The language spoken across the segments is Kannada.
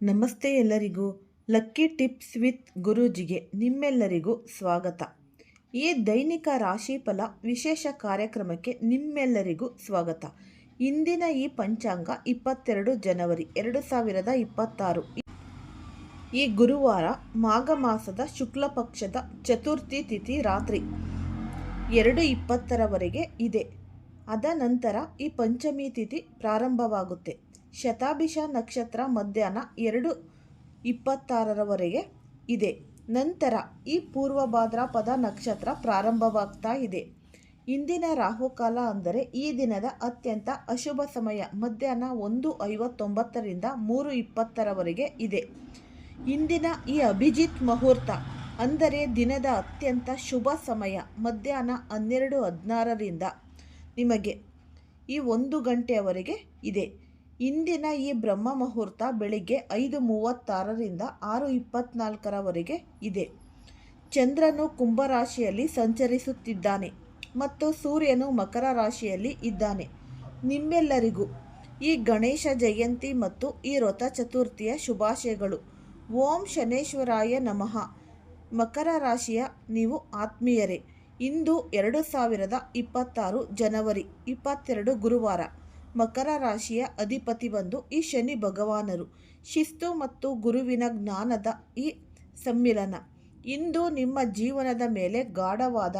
ನಮಸ್ತೆ ಎಲ್ಲರಿಗೂ ಲಕ್ಕಿ ಟಿಪ್ಸ್ ವಿತ್ ಗುರೂಜಿಗೆ ನಿಮ್ಮೆಲ್ಲರಿಗೂ ಸ್ವಾಗತ. ಈ ದೈನಿಕ ರಾಶಿಫಲ ವಿಶೇಷ ಕಾರ್ಯಕ್ರಮಕ್ಕೆ ನಿಮ್ಮೆಲ್ಲರಿಗೂ ಸ್ವಾಗತ. ಇಂದಿನ ಈ ಪಂಚಾಂಗ ಇಪ್ಪತ್ತೆರಡು ಜನವರಿ ಎರಡು ಸಾವಿರದ ಇಪ್ಪತ್ತಾರು. ಈ ಗುರುವಾರ ಮಾಘ ಮಾಸದ ಶುಕ್ಲ ಪಕ್ಷದ ಚತುರ್ಥಿ ತಿಥಿ ರಾತ್ರಿ ಎರಡು ಇಪ್ಪತ್ತರವರೆಗೆ ಇದೆ. ಅದ ನಂತರ ಈ ಪಂಚಮಿ ತಿಥಿ ಪ್ರಾರಂಭವಾಗುತ್ತೆ. ಶತಾಭಿಷ ನಕ್ಷತ್ರ ಮಧ್ಯಾಹ್ನ ಎರಡು ಇಪ್ಪತ್ತಾರರವರೆಗೆ ಇದೆ. ನಂತರ ಈ ಪೂರ್ವ ಭಾದ್ರಪದ ನಕ್ಷತ್ರ ಪ್ರಾರಂಭವಾಗ್ತಾ ಇದೆ. ಇಂದಿನ ರಾಹುಕಾಲ ಅಂದರೆ ಈ ದಿನದ ಅತ್ಯಂತ ಅಶುಭ ಸಮಯ. ಮಧ್ಯಾಹ್ನ ಒಂದು ಐವತ್ತೊಂಬತ್ತರಿಂದ ಮೂರು ಇಪ್ಪತ್ತರವರೆಗೆ ಇದೆ. ಇಂದಿನ ಈ ಅಭಿಜಿತ್ ಮುಹೂರ್ತ ಅಂದರೆ ದಿನದ ಅತ್ಯಂತ ಶುಭ ಸಮಯ. ಮಧ್ಯಾಹ್ನ ಹನ್ನೆರಡು ಹದಿನಾರರಿಂದ ನಿಮಗೆ ಈ ಒಂದು ಗಂಟೆಯವರೆಗೆ ಇದೆ. ಇಂದಿನ ಈ ಬ್ರಹ್ಮ ಮುಹೂರ್ತ ಬೆಳಿಗ್ಗೆ ಐದು ಮೂವತ್ತಾರರಿಂದ ಆರು ಇಪ್ಪತ್ನಾಲ್ಕರವರೆಗೆ ಇದೆ. ಚಂದ್ರನು ಕುಂಭರಾಶಿಯಲ್ಲಿ ಸಂಚರಿಸುತ್ತಿದ್ದಾನೆ ಮತ್ತು ಸೂರ್ಯನು ಮಕರ ರಾಶಿಯಲ್ಲಿ ಇದ್ದಾನೆ. ನಿಮ್ಮೆಲ್ಲರಿಗೂ ಈ ಗಣೇಶ ಜಯಂತಿ ಮತ್ತು ಈ ರಥ ಚತುರ್ಥಿಯ ಶುಭಾಶಯಗಳು. ಓಂ ಶನೇಶ್ವರಾಯ ನಮಃ. ಮಕರ ರಾಶಿಯ ನೀವು ಆತ್ಮೀಯರೇ. ಇಂದು ಎರಡು ಸಾವಿರದ ಇಪ್ಪತ್ತಾರು ಜನವರಿ, ಇಪ್ಪತ್ತೆರಡು ಗುರುವಾರ. ಮಕರ ರಾಶಿಯ ಅಧಿಪತಿ ಬಂದು ಈ ಶನಿ ಭಗವಾನರು. ಶಿಸ್ತು ಮತ್ತು ಗುರುವಿನ ಜ್ಞಾನದ ಈ ಸಮ್ಮಿಲನ. ಇಂದು ನಿಮ್ಮ ಜೀವನದ ಮೇಲೆ ಗಾಢವಾದ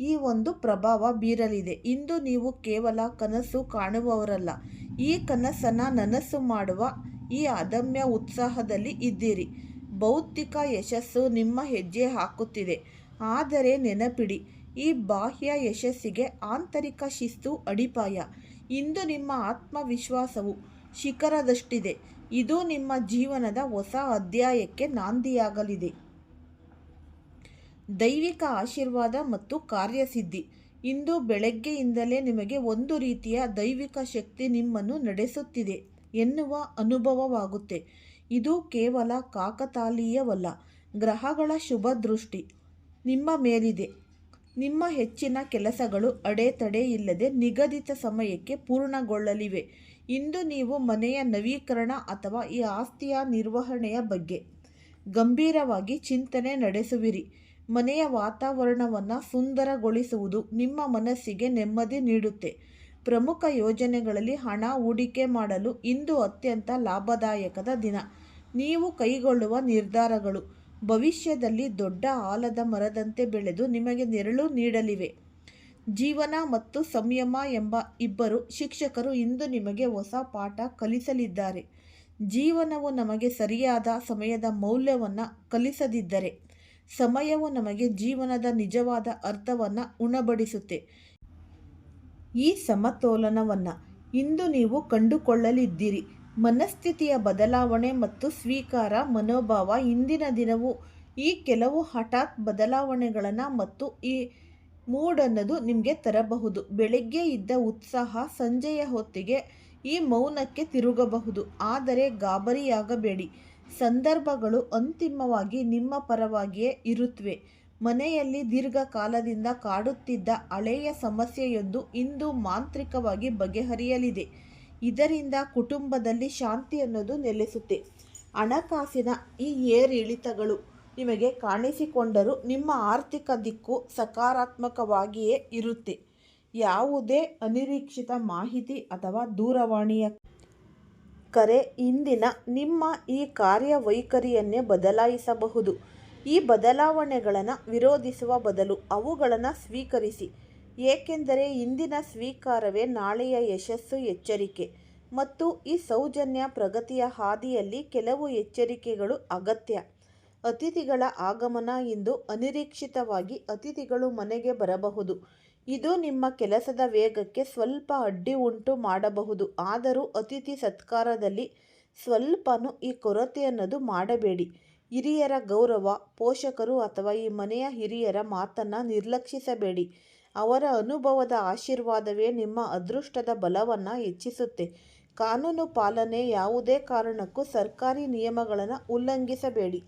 ಈ ಒಂದು ಪ್ರಭಾವ ಬೀರಲಿದೆ. ಇಂದು ನೀವು ಕೇವಲ ಕನಸು ಕಾಣುವವರಲ್ಲ. ಈ ಕನಸನ್ನು ನನಸು ಮಾಡುವ ಈ ಅದಮ್ಯ ಉತ್ಸಾಹದಲ್ಲಿ ಇದ್ದೀರಿ. ಭೌತಿಕ ಯಶಸ್ಸು ನಿಮ್ಮ ಹೆಜ್ಜೆ ಹಾಕುತ್ತಿದೆ. ಆದರೆ ನೆನಪಿಡಿ, ಈ ಬಾಹ್ಯ ಯಶಸ್ಸಿಗೆ ಆಂತರಿಕ ಶಿಸ್ತು ಅಡಿಪಾಯ. ಇಂದು ನಿಮ್ಮ ಆತ್ಮವಿಶ್ವಾಸವು ಶಿಖರದಷ್ಟಿದೆ. ಇದು ನಿಮ್ಮ ಜೀವನದ ಹೊಸ ಅಧ್ಯಾಯಕ್ಕೆ ನಾಂದಿಯಾಗಲಿದೆ. ದೈವಿಕ ಆಶೀರ್ವಾದ ಮತ್ತು ಕಾರ್ಯಸಿದ್ಧಿ. ಇಂದು ಬೆಳಗ್ಗೆಯಿಂದಲೇ ನಿಮಗೆ ಒಂದು ರೀತಿಯ ದೈವಿಕ ಶಕ್ತಿ ನಿಮ್ಮನ್ನು ನಡೆಸುತ್ತಿದೆ ಎನ್ನುವ ಅನುಭವವಾಗುತ್ತೆ. ಇದು ಕೇವಲ ಕಾಕತಾಳೀಯವಲ್ಲ, ಗ್ರಹಗಳ ಶುಭ ದೃಷ್ಟಿ ನಿಮ್ಮ ಮೇಲಿದೆ. ನಿಮ್ಮ ಹೆಚ್ಚಿನ ಕೆಲಸಗಳು ಅಡೆತಡೆ ಇಲ್ಲದೆ ನಿಗದಿತ ಸಮಯಕ್ಕೆ ಪೂರ್ಣಗೊಳ್ಳಲಿವೆ. ಇಂದು ನೀವು ಮನೆಯ ನವೀಕರಣ ಅಥವಾ ಈ ಆಸ್ತಿಯ ನಿರ್ವಹಣೆಯ ಬಗ್ಗೆ ಗಂಭೀರವಾಗಿ ಚಿಂತನೆ ನಡೆಸುವಿರಿ. ಮನೆಯ ವಾತಾವರಣವನ್ನು ಸುಂದರಗೊಳಿಸುವುದು ನಿಮ್ಮ ಮನಸ್ಸಿಗೆ ನೆಮ್ಮದಿ ನೀಡುತ್ತೆ. ಪ್ರಮುಖ ಯೋಜನೆಗಳಲ್ಲಿ ಹಣ ಹೂಡಿಕೆ ಮಾಡಲು ಇಂದು ಅತ್ಯಂತ ಲಾಭದಾಯಕದ ದಿನ. ನೀವು ಕೈಗೊಳ್ಳುವ ನಿರ್ಧಾರಗಳು. ಭವಿಷ್ಯದಲ್ಲಿ ದೊಡ್ಡ ಆಲದ ಮರದಂತೆ ಬೆಳೆದು ನಿಮಗೆ ನೆರಳು ನೀಡಲಿವೆ. ಜೀವನ ಮತ್ತು ಸಂಯಮ ಎಂಬ ಇಬ್ಬರು ಶಿಕ್ಷಕರು ಇಂದು ನಿಮಗೆ ಹೊಸ ಪಾಠ ಕಲಿಸಲಿದ್ದಾರೆ. ಜೀವನವು ನಮಗೆ ಸರಿಯಾದ ಸಮಯದ ಮೌಲ್ಯವನ್ನು ಕಲಿಸದಿದ್ದರೆ, ಸಮಯವು ನಮಗೆ ಜೀವನದ ನಿಜವಾದ ಅರ್ಥವನ್ನು ಉಣಬಡಿಸುತ್ತೆ. ಈ ಸಮತೋಲನವನ್ನು ಇಂದು ನೀವು ಕಂಡುಕೊಳ್ಳಲಿದ್ದೀರಿ. ಮನಸ್ಥಿತಿಯ ಬದಲಾವಣೆ ಮತ್ತು ಸ್ವೀಕಾರ ಮನೋಭಾವ ಇಂದಿನ ದಿನವು ಈ ಕೆಲವು ಹಠಾತ್ ಬದಲಾವಣೆಗಳನ್ನು ಮತ್ತು ಈ ಮೂಡ್ ಅನ್ನೋದು ನಿಮಗೆ ತರಬಹುದು. ಬೆಳಗ್ಗೆ ಇದ್ದ ಉತ್ಸಾಹ ಸಂಜೆಯ ಹೊತ್ತಿಗೆ ಈ ಮೌನಕ್ಕೆ ತಿರುಗಬಹುದು. ಆದರೆ ಗಾಬರಿಯಾಗಬೇಡಿ. ಸಂದರ್ಭಗಳು ಅಂತಿಮವಾಗಿ ನಿಮ್ಮ ಪರವಾಗಿಯೇ ಇರುತ್ತವೆ ಮನೆಯಲ್ಲಿ ದೀರ್ಘಕಾಲದಿಂದ ಕಾಡುತ್ತಿದ್ದ ಹಳೆಯ ಸಮಸ್ಯೆಯೊಂದು ಇಂದು ಮಾಂತ್ರಿಕವಾಗಿ ಬಗೆಹರಿಯಲಿದೆ. ಇದರಿಂದ ಕುಟುಂಬದಲ್ಲಿ ಶಾಂತಿ ಅನ್ನೋದು ನೆಲೆಸುತ್ತೆ. ಹಣಕಾಸಿನ ಈ ಏರಿಳಿತಗಳು ನಿಮಗೆ ಕಾಣಿಸಿಕೊಂಡರೂ ನಿಮ್ಮ ಆರ್ಥಿಕ ದಿಕ್ಕು ಸಕಾರಾತ್ಮಕವಾಗಿಯೇ ಇರುತ್ತೆ. ಯಾವುದೇ ಅನಿರೀಕ್ಷಿತ ಮಾಹಿತಿ ಅಥವಾ ದೂರವಾಣಿಯ ಕರೆ ಇಂದಿನ ನಿಮ್ಮ ಈ ಕಾರ್ಯವೈಖರಿಯನ್ನೇ ಬದಲಾಯಿಸಬಹುದು. ಈ ಬದಲಾವಣೆಗಳನ್ನು ವಿರೋಧಿಸುವ ಬದಲು ಅವುಗಳನ್ನು ಸ್ವೀಕರಿಸಿ. ಏಕೆಂದರೆ ಇಂದಿನ ಸ್ವೀಕಾರವೇ ನಾಳೆಯ ಯಶಸ್ಸು ಎಚ್ಚರಿಕೆ. ಮತ್ತು ಈ ಸೌಜನ್ಯ ಪ್ರಗತಿಯ ಹಾದಿಯಲ್ಲಿ ಕೆಲವು ಎಚ್ಚರಿಕೆಗಳು ಅಗತ್ಯ. ಅತಿಥಿಗಳ ಆಗಮನ ಇಂದು ಅನಿರೀಕ್ಷಿತವಾಗಿ ಅತಿಥಿಗಳು ಮನೆಗೆ ಬರಬಹುದು. ಇದು ನಿಮ್ಮ ಕೆಲಸದ ವೇಗಕ್ಕೆ ಸ್ವಲ್ಪ ಅಡ್ಡಿ ಉಂಟು ಮಾಡಬಹುದು. ಆದರೂ ಅತಿಥಿ ಸತ್ಕಾರದಲ್ಲಿ ಸ್ವಲ್ಪನೂ ಈ ಕೊರತೆ ಅನ್ನೋದು ಮಾಡಬೇಡಿ. ಹಿರಿಯರ ಗೌರವ, ಪೋಷಕರು ಅಥವಾ ಈ ಮನೆಯ ಹಿರಿಯರ ಮಾತನ್ನು ನಿರ್ಲಕ್ಷಿಸಬೇಡಿ. ಅವರ ಅನುಭವದ ಆಶೀರ್ವಾದವೇ ನಿಮ್ಮ ಅದೃಷ್ಟದ ಬಲವನ್ನು ಹೆಚ್ಚಿಸುತ್ತೆ. ಕಾನೂನು ಪಾಲನೆ ಯಾವುದೇ ಕಾರಣಕ್ಕೂ ಸರ್ಕಾರಿ ನಿಯಮಗಳನ್ನು ಉಲ್ಲಂಘಿಸಬೇಡಿ.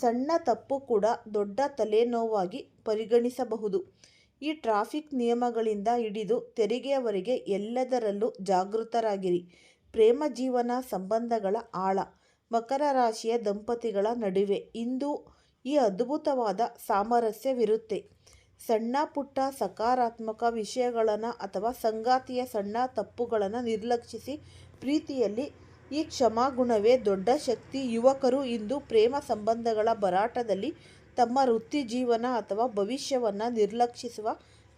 ಸಣ್ಣ ತಪ್ಪು ಕೂಡ ದೊಡ್ಡ ತಲೆನೋವಾಗಿ ಪರಿಗಣಿಸಬಹುದು. ಈ ಟ್ರಾಫಿಕ್ ನಿಯಮಗಳಿಂದ ಹಿಡಿದು ತೆರಿಗೆಯವರೆಗೆ ಎಲ್ಲದರಲ್ಲೂ ಜಾಗೃತರಾಗಿರಿ. ಪ್ರೇಮ ಜೀವನ ಸಂಬಂಧಗಳ ಆಳ, ಮಕರ ರಾಶಿಯ ದಂಪತಿಗಳ ನಡುವೆ ಇಂದು ಈ ಅದ್ಭುತವಾದ ಸಾಮರಸ್ಯವಿರುತ್ತೆ. ಸಣ್ಣ ಪುಟ್ಟ ಸಕಾರಾತ್ಮಕ ವಿಷಯಗಳನ್ನು ಅಥವಾ ಸಂಗಾತಿಯ ಸಣ್ಣ ತಪ್ಪುಗಳನ್ನು ನಿರ್ಲಕ್ಷಿಸಿ ಪ್ರೀತಿಯಲ್ಲಿ ಈ ಕ್ಷಮಾಗುಣವೇ ದೊಡ್ಡ ಶಕ್ತಿ. ಯುವಕರು ಇಂದು ಪ್ರೇಮ ಸಂಬಂಧಗಳ ಭರಾಟದಲ್ಲಿ ತಮ್ಮ ವೃತ್ತಿ ಜೀವನ ಅಥವಾ ಭವಿಷ್ಯವನ್ನು ನಿರ್ಲಕ್ಷಿಸುವ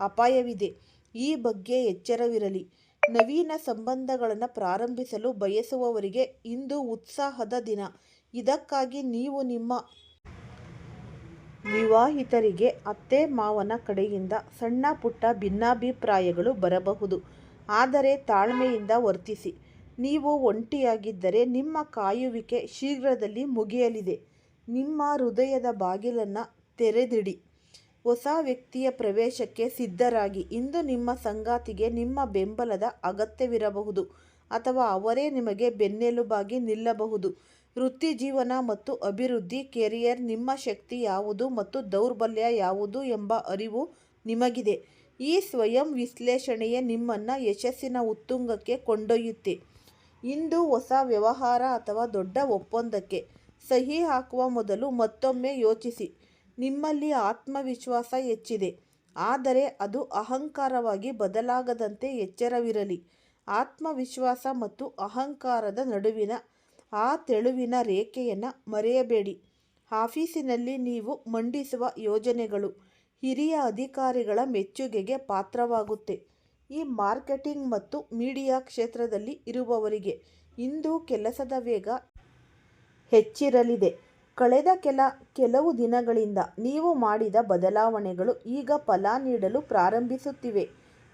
ಅಪಾಯವಿದೆ. ಈ ಬಗ್ಗೆ ಎಚ್ಚರವಿರಲಿ. ನವೀನ ಸಂಬಂಧಗಳನ್ನು ಪ್ರಾರಂಭಿಸಲು ಬಯಸುವವರಿಗೆ ಇಂದು ಉತ್ಸಾಹದ ದಿನ. ಇದಕ್ಕಾಗಿ ನೀವು ನಿಮ್ಮ ವಿವಾಹಿತರಿಗೆ ಅತ್ತೆ ಮಾವನ ಕಡೆಯಿಂದ ಸಣ್ಣ ಪುಟ್ಟ ಭಿನ್ನಾಭಿಪ್ರಾಯಗಳು ಬರಬಹುದು. ಆದರೆ ತಾಳ್ಮೆಯಿಂದ ವರ್ತಿಸಿ. ನೀವು ಒಂಟಿಯಾಗಿದ್ದರೆ ನಿಮ್ಮ ಕಾಯುವಿಕೆ ಶೀಘ್ರದಲ್ಲಿ ಮುಗಿಯಲಿದೆ. ನಿಮ್ಮ ಹೃದಯದ ಬಾಗಿಲನ್ನು ತೆರೆದಿಡಿ. ಹೊಸ ವ್ಯಕ್ತಿಯ ಪ್ರವೇಶಕ್ಕೆ ಸಿದ್ಧರಾಗಿ. ಇಂದು ನಿಮ್ಮ ಸಂಗಾತಿಗೆ ನಿಮ್ಮ ಬೆಂಬಲದ ಅಗತ್ಯವಿರಬಹುದು ಅಥವಾ ಅವರೇ ನಿಮಗೆ ಬೆನ್ನೆಲುಬಾಗಿ ನಿಲ್ಲಬಹುದು. ವೃತ್ತಿ ಜೀವನ ಮತ್ತು ಅಭಿವೃದ್ಧಿ ಕೆರಿಯರ್ ನಿಮ್ಮ ಶಕ್ತಿ ಯಾವುದು ಮತ್ತು ದೌರ್ಬಲ್ಯ ಯಾವುದು ಎಂಬ ಅರಿವು ನಿಮಗಿದೆ. ಈ ಸ್ವಯಂ ವಿಶ್ಲೇಷಣೆಯೇ ನಿಮ್ಮನ್ನು ಯಶಸ್ಸಿನ ಉತ್ತುಂಗಕ್ಕೆ ಕೊಂಡೊಯ್ಯುತ್ತೆ. ಇಂದು ಹೊಸ ವ್ಯವಹಾರ ಅಥವಾ ದೊಡ್ಡ ಒಪ್ಪಂದಕ್ಕೆ ಸಹಿ ಹಾಕುವ ಮೊದಲು ಮತ್ತೊಮ್ಮೆ ಯೋಚಿಸಿ. ನಿಮ್ಮಲ್ಲಿ ಆತ್ಮವಿಶ್ವಾಸ ಹೆಚ್ಚಿದೆ. ಆದರೆ ಅದು ಅಹಂಕಾರವಾಗಿ ಬದಲಾಗದಂತೆ ಎಚ್ಚರವಿರಲಿ. ಆತ್ಮವಿಶ್ವಾಸ ಮತ್ತು ಅಹಂಕಾರದ ನಡುವಿನ ಆ ತೆಳುವಿನ ರೇಖೆಯನ್ನು ಮರೆಯಬೇಡಿ. ಆಫೀಸಿನಲ್ಲಿ ನೀವು ಮಂಡಿಸುವ ಯೋಜನೆಗಳು ಹಿರಿಯ ಅಧಿಕಾರಿಗಳ ಮೆಚ್ಚುಗೆಗೆ ಪಾತ್ರವಾಗುತ್ತೆ. ಈ ಮಾರ್ಕೆಟಿಂಗ್ ಮತ್ತು ಮೀಡಿಯಾ ಕ್ಷೇತ್ರದಲ್ಲಿ ಇರುವವರಿಗೆ ಇಂದು ಕೆಲಸದ ವೇಗ ಹೆಚ್ಚಿರಲಿದೆ. ಕಳೆದ ಕೆಲ, ಕೆಲವು ದಿನಗಳಿಂದ ನೀವು ಮಾಡಿದ ಬದಲಾವಣೆಗಳು ಈಗ ಫಲ ನೀಡಲು ಪ್ರಾರಂಭಿಸುತ್ತಿವೆ.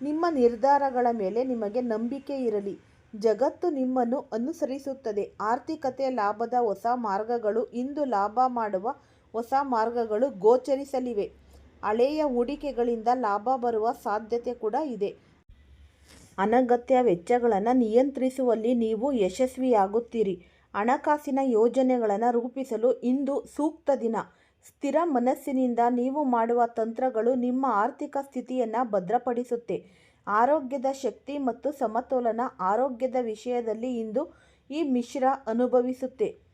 ನಿಮ್ಮ ನಿರ್ಧಾರಗಳ ಮೇಲೆ ನಿಮಗೆ ನಂಬಿಕೆ ಇರಲಿ. ಜಗತ್ತು ನಿಮ್ಮನ್ನು ಅನುಸರಿಸುತ್ತದೆ. ಆರ್ಥಿಕತೆ, ಲಾಭದ ಹೊಸ ಮಾರ್ಗಗಳು, ಇಂದು ಲಾಭ ಮಾಡುವ ಹೊಸ ಮಾರ್ಗಗಳು ಗೋಚರಿಸಲಿವೆ. ಹಳೆಯ ಹೂಡಿಕೆಗಳಿಂದ ಲಾಭ ಬರುವ ಸಾಧ್ಯತೆ ಕೂಡ ಇದೆ. ಅನಗತ್ಯ ವೆಚ್ಚಗಳನ್ನು ನಿಯಂತ್ರಿಸುವಲ್ಲಿ ನೀವು ಯಶಸ್ವಿಯಾಗುತ್ತೀರಿ. ಹಣಕಾಸಿನ ಯೋಜನೆಗಳನ್ನು ರೂಪಿಸಲು ಇಂದು ಸೂಕ್ತ ದಿನ. ಸ್ಥಿರ ಮನಸ್ಸಿನಿಂದ ನೀವು ಮಾಡುವ ತಂತ್ರಗಳು ನಿಮ್ಮ ಆರ್ಥಿಕ ಸ್ಥಿತಿಯನ್ನು ಭದ್ರಪಡಿಸುತ್ತೆ. ಆರೋಗ್ಯದ ಶಕ್ತಿ ಮತ್ತು ಸಮತೋಲನ ಆರೋಗ್ಯದ ವಿಷಯದಲ್ಲಿ ಇಂದು ಈ ಮಿಶ್ರ ಅನುಭವಿಸುತ್ತೆ.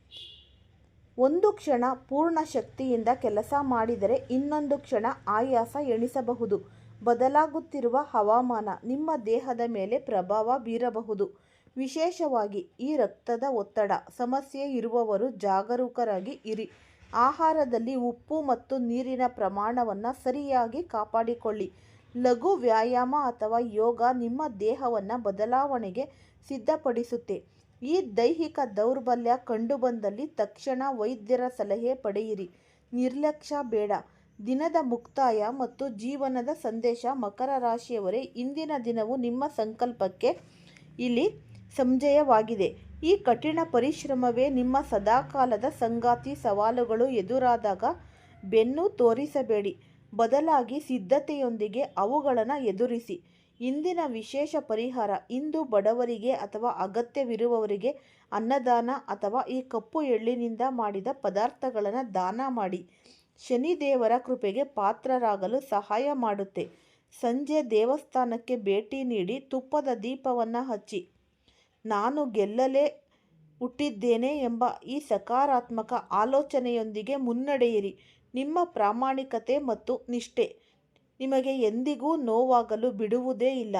ಒಂದು ಕ್ಷಣ ಪೂರ್ಣ ಶಕ್ತಿಯಿಂದ ಕೆಲಸ ಮಾಡಿದರೆ ಇನ್ನೊಂದು ಕ್ಷಣ ಆಯಾಸ ಎಣಿಸಬಹುದು. ಬದಲಾಗುತ್ತಿರುವ ಹವಾಮಾನ ನಿಮ್ಮ ದೇಹದ ಮೇಲೆ ಪ್ರಭಾವ ಬೀರಬಹುದು. ವಿಶೇಷವಾಗಿ ಈ ರಕ್ತದ ಒತ್ತಡ, ಸಮಸ್ಯೆ ಇರುವವರು ಜಾಗರೂಕರಾಗಿ ಇರಿ. ಆಹಾರದಲ್ಲಿ ಉಪ್ಪು ಮತ್ತು ನೀರಿನ ಪ್ರಮಾಣವನ್ನು ಸರಿಯಾಗಿ ಕಾಪಾಡಿಕೊಳ್ಳಿ. ಲಘು ವ್ಯಾಯಾಮ ಅಥವಾ ಯೋಗ ನಿಮ್ಮ ದೇಹವನ್ನು ಬದಲಾವಣೆಗೆ ಸಿದ್ಧಪಡಿಸುತ್ತೆ. ಈ ದೈಹಿಕ ದೌರ್ಬಲ್ಯ ಕಂಡುಬಂದಲ್ಲಿ ತಕ್ಷಣ ವೈದ್ಯರ ಸಲಹೆ ಪಡೆಯಿರಿ. ನಿರ್ಲಕ್ಷ್ಯ ಬೇಡ. ದಿನದ ಮುಕ್ತಾಯ ಮತ್ತು ಜೀವನದ ಸಂದೇಶ ಮಕರ ರಾಶಿಯವರೇ, ಇಂದಿನ ದಿನವು ನಿಮ್ಮ ಸಂಕಲ್ಪಕ್ಕೆ ಇಲ್ಲಿ ಸಂಜಯವಾಗಿದೆ. ಈ ಕಠಿಣ ಪರಿಶ್ರಮವೇ ನಿಮ್ಮ ಸದಾಕಾಲದ ಸಂಗಾತಿ ಸವಾಲುಗಳು ಎದುರಾದಾಗ ಬೆನ್ನು ತೋರಿಸಬೇಡಿ. ಬದಲಾಗಿ ಸಿದ್ಧತೆಯೊಂದಿಗೆ ಅವುಗಳನ್ನು ಎದುರಿಸಿ. ಇಂದಿನ ವಿಶೇಷ ಪರಿಹಾರ ಇಂದು ಬಡವರಿಗೆ ಅಥವಾ ಅಗತ್ಯವಿರುವವರಿಗೆ ಅನ್ನದಾನ ಅಥವಾ ಈ ಕಪ್ಪು ಎಳ್ಳಿನಿಂದ ಮಾಡಿದ ಪದಾರ್ಥಗಳನ್ನು ದಾನ ಮಾಡಿ. ಶನಿದೇವರ ಕೃಪೆಗೆ ಪಾತ್ರರಾಗಲು ಸಹಾಯ ಮಾಡುತ್ತೆ. ಸಂಜೆ ದೇವಸ್ಥಾನಕ್ಕೆ ಭೇಟಿ ನೀಡಿ ತುಪ್ಪದ ದೀಪವನ್ನು ಹಚ್ಚಿ. ನಾನು ಗೆಲ್ಲಲೇ ಹುಟ್ಟಿದ್ದೇನೆ ಎಂಬ ಈ ಸಕಾರಾತ್ಮಕ ಆಲೋಚನೆಯೊಂದಿಗೆ ಮುನ್ನಡೆಯಿರಿ. ನಿಮ್ಮ ಪ್ರಾಮಾಣಿಕತೆ ಮತ್ತು ನಿಷ್ಠೆ. ನಿಮಗೆ ಎಂದಿಗೂ ನೋವಾಗಲು ಬಿಡುವುದೇ ಇಲ್ಲ.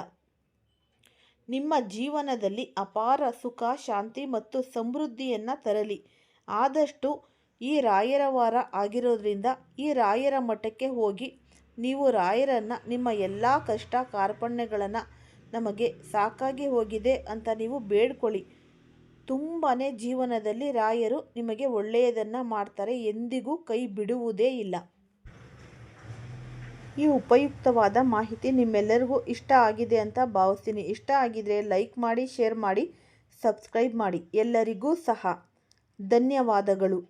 ನಿಮ್ಮ ಜೀವನದಲ್ಲಿ ಅಪಾರ ಸುಖ, ಶಾಂತಿ ಮತ್ತು ಸಮೃದ್ಧಿಯನ್ನು ತರಲಿ. ಆದಷ್ಟು ಈ ರಾಯರ ವಾರ ಆಗಿರೋದ್ರಿಂದ ಈ ರಾಯರ ಮಠಕ್ಕೆ ಹೋಗಿ ನೀವು ರಾಯರನ್ನು, ನಿಮ್ಮ ಎಲ್ಲ ಕಷ್ಟ ಕಾರ್ಪಣ್ಯಗಳನ್ನು ನಮಗೆ ಸಾಕಾಗಿ ಹೋಗಿದೆ ಅಂತ ನೀವು ಬೇಡ್ಕೊಳ್ಳಿ. ತುಂಬಾ ಜೀವನದಲ್ಲಿ ರಾಯರು ನಿಮಗೆ ಒಳ್ಳೆಯದನ್ನು ಮಾಡ್ತಾರೆ, ಎಂದಿಗೂ ಕೈ ಬಿಡುವುದೇ ಇಲ್ಲ. ಈ ಉಪಯುಕ್ತವಾದ ಮಾಹಿತಿ ನಿಮ್ಮೆಲ್ಲರಿಗೂ ಇಷ್ಟ ಆಗಿದೆ ಅಂತ ಭಾವಿಸ್ತೀನಿ. ಇಷ್ಟ ಆಗಿದರೆ ಲೈಕ್ ಮಾಡಿ, ಶೇರ್ ಮಾಡಿ, ಸಬ್ಸ್ಕ್ರೈಬ್ ಮಾಡಿ. ಎಲ್ಲರಿಗೂ ಸಹ ಧನ್ಯವಾದಗಳು.